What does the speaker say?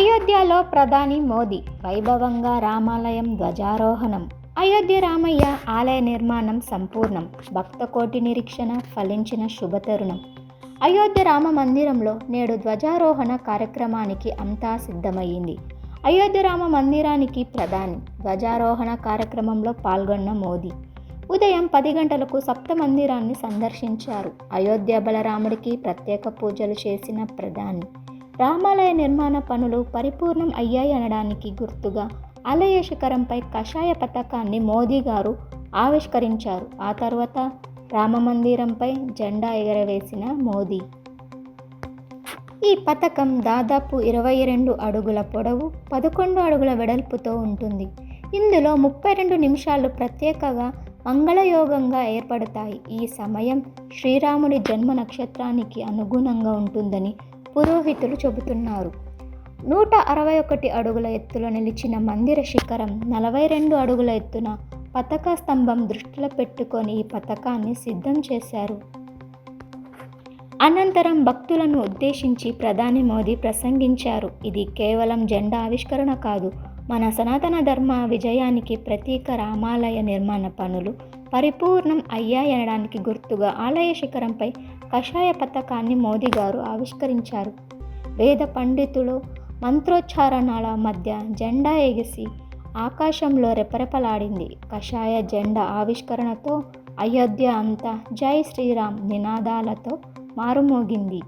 అయోధ్యలో ప్రధాని మోదీ వైభవంగా రామాలయం ధ్వజారోహణం. అయోధ్య రామయ్య ఆలయ నిర్మాణం సంపూర్ణం. భక్తకోటి నిరీక్షణ ఫలించిన శుభతరుణం. అయోధ్య రామ మందిరంలో నేడు ధ్వజారోహణ కార్యక్రమానికి అంతా సిద్ధమయ్యింది. అయోధ్య రామ మందిరానికి ప్రధాని ధ్వజారోహణ కార్యక్రమంలో పాల్గొన్న మోదీ. ఉదయం పది గంటలకు సప్త మందిరాన్ని సందర్శించారు. అయోధ్య బలరాముడికి ప్రత్యేక పూజలు చేసిన ప్రధాని. రామాలయ నిర్మాణ పనులు పరిపూర్ణం అయ్యాయి అనడానికి గుర్తుగా ఆలయ శిఖరంపై కషాయ పథకాన్ని మోదీ గారు ఆవిష్కరించారు. ఆ తర్వాత రామమందిరంపై జెండా ఎగరవేసిన మోదీ. ఈ పథకం దాదాపు ఇరవై రెండు అడుగుల పొడవు పదకొండు అడుగుల వెడల్పుతో ఉంటుంది. ఇందులో ముప్పై రెండు నిమిషాలు ప్రత్యేకగా మంగళయోగంగా ఏర్పడతాయి. ఈ సమయం శ్రీరాముడి జన్మ నక్షత్రానికి అనుగుణంగా ఉంటుందని పురోహితులు చెబుతున్నారు. నూట అరవై ఒకటి అడుగుల ఎత్తులో నిలిచిన మందిర శిఖరం నలభై రెండు అడుగుల ఎత్తున పతాక స్తంభం దృష్టిలో పెట్టుకొని ఈ పథకాన్ని సిద్ధం చేశారు. అనంతరం భక్తులను ఉద్దేశించి ప్రధాని మోదీ ప్రసంగించారు. ఇది కేవలం జెండా ఆవిష్కరణ కాదు. మన సనాతన ధర్మ విజయానికి ప్రతీక రామాలయ నిర్మాణ పనులు పరిపూర్ణం అయ్యాయనడానికి గుర్తుగా ఆలయ శిఖరంపై కషాయ పథకాన్ని మోదీ గారు ఆవిష్కరించారు. వేద పండితులు మంత్రోచ్చారణల మధ్య జెండా ఎగిసి ఆకాశంలో రెపరెపలాడింది. కషాయ జెండా ఆవిష్కరణతో అయోధ్య అంతా జై శ్రీరామ్ నినాదాలతో మారుమోగింది.